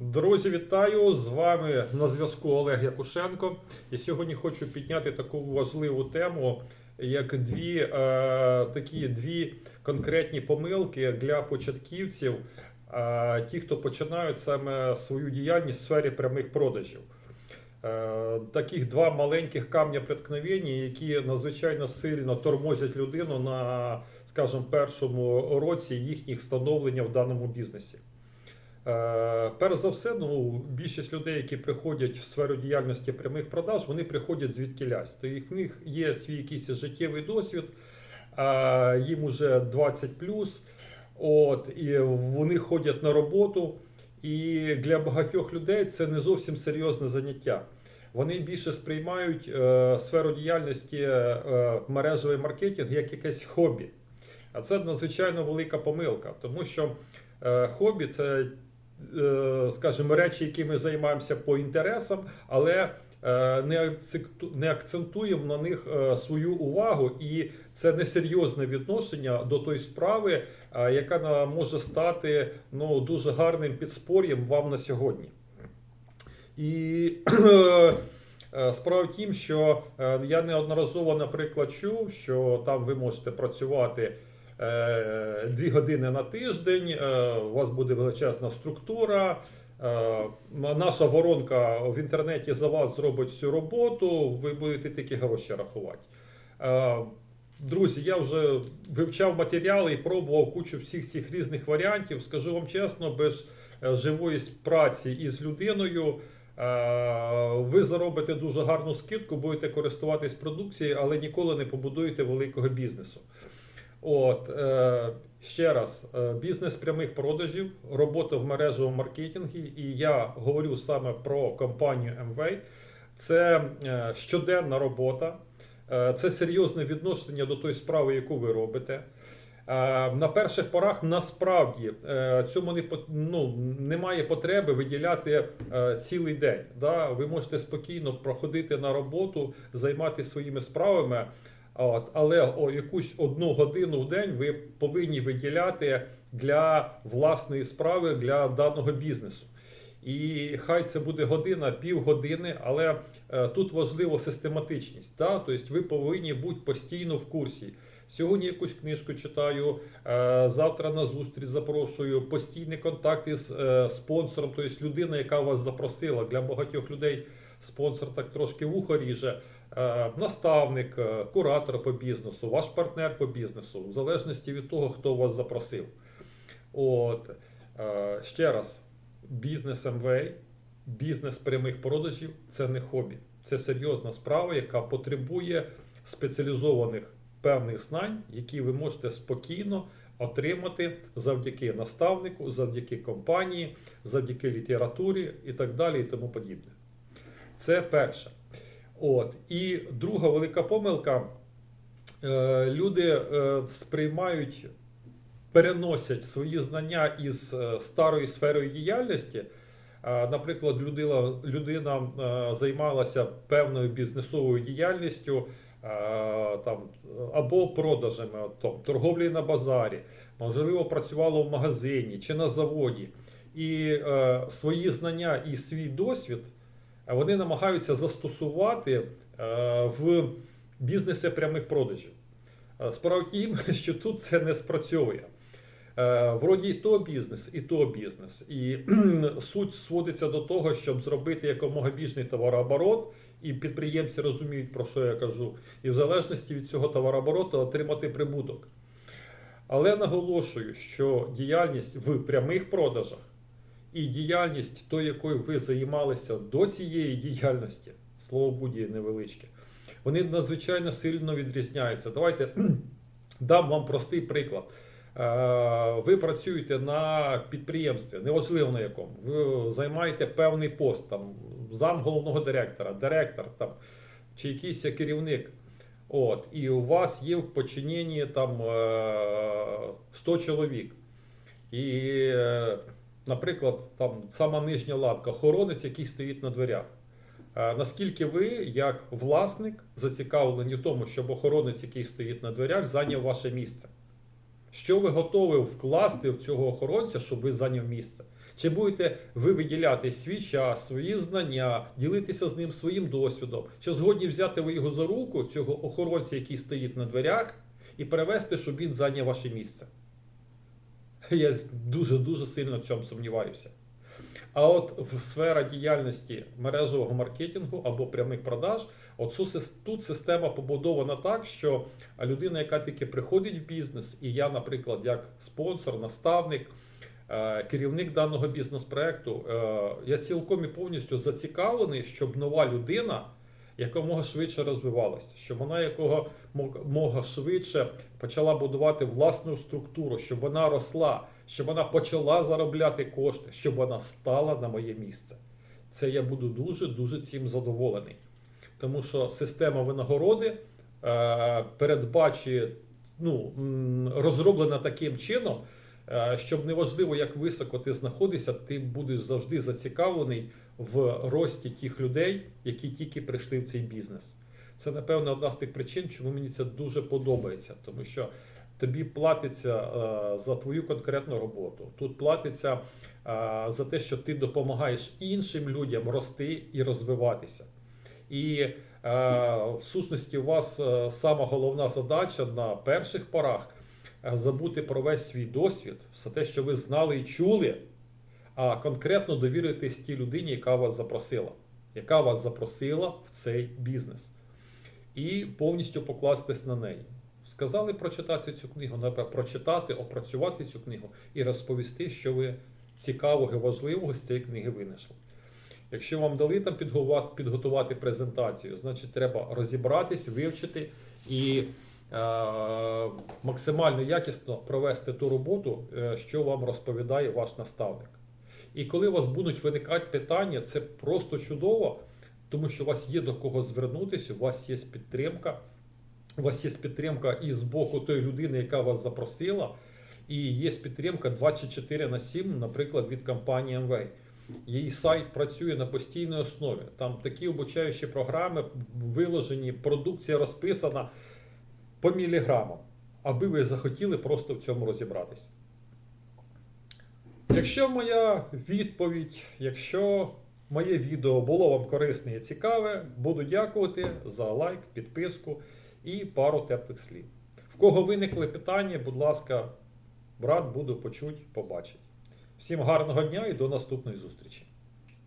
Друзі, вітаю! З вами на зв'язку Олег Якушенко. І сьогодні хочу підняти таку важливу тему, як дві е, такі дві конкретні помилки для початківців, е, ті, хто починають саме свою діяльність в сфері прямих продажів. Е, таких два маленьких камня преткновення, які надзвичайно сильно тормозять людину на, скажімо, першому році їхніх становлення в даному бізнесі. Е, Перш за все, ну, більшість людей, які приходять в сферу діяльності прямих продаж, вони приходять звідкілясь. То їх- в них є свій якийсь життєвий досвід, їм уже 20 от, і вони ходять на роботу. І для багатьох людей це не зовсім серйозне заняття. Вони більше сприймають е, сферу діяльності е, мережевий маркетинг як якесь хобі. А це надзвичайно велика помилка, тому що е, хобі це, скажімо, речі, які ми займаємося по інтересам, але е, не акцентуємо на них е, свою увагу, і це несерйозне відношення до тої справи, е, яка може стати ну, дуже гарним підспор'ям вам на сьогодні. І е, справа в тім, що е, я неодноразово, наприклад, чув, що там ви можете працювати е, дві години на тиждень, е, у вас буде величезна структура. е, Наша воронка в інтернеті за вас зробить всю роботу, ви будете такі гроші рахувати. Е, Друзі, я вже вивчав матеріали і пробував кучу всіх цих різних варіантів. Скажу вам чесно, без е, живої праці із людиною е, ви заробите дуже гарну скидку, будете користуватись продукцією, але ніколи не побудуєте великого бізнесу. От е, ще раз, е, бізнес прямих продажів, робота в мережевому маркетингі, і я говорю саме про компанію MV. Це е, щоденна робота, е, це серйозне відношення до тої справи, яку ви робите. На перших порах насправді цьому не ну, немає потреби виділяти цілий день. Да? Ви можете спокійно проходити на роботу, займатися своїми справами. От, але о, якусь одну годину в день ви повинні виділяти для власної справи, для даного бізнесу. І хай це буде година, півгодини, але е, тут важливо систематичність. Да? Тобто ви повинні бути постійно в курсі. Сьогодні якусь книжку читаю, е, завтра на зустріч запрошую, постійний контакт із е, спонсором, тобто людина, яка вас запросила. Для багатьох людей спонсор так трошки вухо ріже. Е, Наставник, е, куратор по бізнесу, ваш партнер по бізнесу, в залежності від того, хто вас запросив. От е, ще раз, бізнес МВА, бізнес прямих продажів це не хобі. Це серйозна справа, яка потребує спеціалізованих певних знань, які ви можете спокійно отримати завдяки наставнику, завдяки компанії, завдяки літературі і так далі, і тому подібне. Це перше. От. І друга велика помилка. Е, Люди е, сприймають, переносять свої знання із е, старої сфери діяльності. Наприклад, людина, людина займалася певною бізнесовою діяльністю там, або продажами, там, торговлею на базарі, можливо, працювала в магазині чи на заводі. І е, свої знання і свій досвід вони намагаються застосувати е, в бізнесі прямих продажів. Е, Справа в тім, що тут це не спрацьовує. Е, Вроді і то бізнес, і то бізнес. І суть сводиться до того, щоб зробити якомога більший товарооборот, і підприємці розуміють, про що я кажу, і в залежності від цього товарообороту отримати прибуток. Але наголошую, що діяльність в прямих продажах і діяльність той, якою ви займалися до цієї діяльності, слово будь невеличке, вони надзвичайно сильно відрізняються. Давайте дам вам простий приклад. Е, Ви працюєте на підприємстві, неважливо на якому. Ви займаєте певний пост, там зам головного директора, директор там, чи якийсь керівник. От, і у вас є в подчиненні там е, 100 чоловік. І, е, наприклад, там сама нижня латка, охоронець, який стоїть на дверях. Е, Наскільки ви, як власник, зацікавлені в тому, щоб охоронець, який стоїть на дверях, зайняв ваше місце? Що ви готові вкласти в цього охоронця, щоб ви зайняв місце? Чи будете ви виділяти свій час, свої знання, ділитися з ним своїм досвідом? Чи згодні взяти ви його за руку, цього охоронця, який стоїть на дверях, і перевести, щоб він зайняв ваше місце? Я дуже-дуже сильно в цьому сумніваюся. А от в сфера діяльності мережевого маркетингу або прямих продаж, от тут система побудована так, що людина, яка тільки приходить в бізнес, і я, наприклад, як спонсор, наставник, е, керівник даного бізнес-проекту, е, я цілком і повністю зацікавлений, щоб нова людина якомога швидше розвивалася, щоб вона якого мога швидше почала будувати власну структуру, щоб вона росла, щоб вона почала заробляти кошти, щоб вона стала на моє місце. Це я буду дуже дуже цим задоволений. Тому що система винагороди е, передбачує, ну, розроблена таким чином, е, щоб неважливо, як високо ти знаходишся, ти будеш завжди зацікавлений в рості тих людей, які тільки прийшли в цей бізнес. Це, напевно, одна з тих причин, чому мені це дуже подобається, тому що тобі платиться е, за твою конкретну роботу. Тут платиться е, за те, що ти допомагаєш іншим людям рости і розвиватися. І е, в сущності у вас сама головна задача на перших порах забути про весь свій досвід, все те, що ви знали і чули, а конкретно довіритись тій людині, яка вас запросила, яка вас запросила в цей бізнес, і повністю покластись на неї. Сказали прочитати цю книгу, наприклад, прочитати, опрацювати цю книгу і розповісти, що ви цікавого і важливого з цієї книги винайшли. Якщо вам дали там підготувати, презентацію, значить треба розібратись, вивчити і е, максимально якісно провести ту роботу, е, що вам розповідає ваш наставник. І коли у вас будуть виникати питання, це просто чудово, тому що у вас є до кого звернутися, у вас є підтримка. У вас є підтримка і з боку тої людини, яка вас запросила, і є підтримка 24 на 7, наприклад, від компанії MWay. Її сайт працює на постійній основі. Там такі обучаючі програми виложені, продукція розписана по міліграмам, аби ви захотіли просто в цьому розібратися. Якщо моя відповідь, якщо моє відео було вам корисне і цікаве, буду дякувати за лайк, підписку і пару теплих слів. В кого виникли питання, будь ласка, брат, буду почуть, побачить. Всім гарного дня і до наступної зустрічі!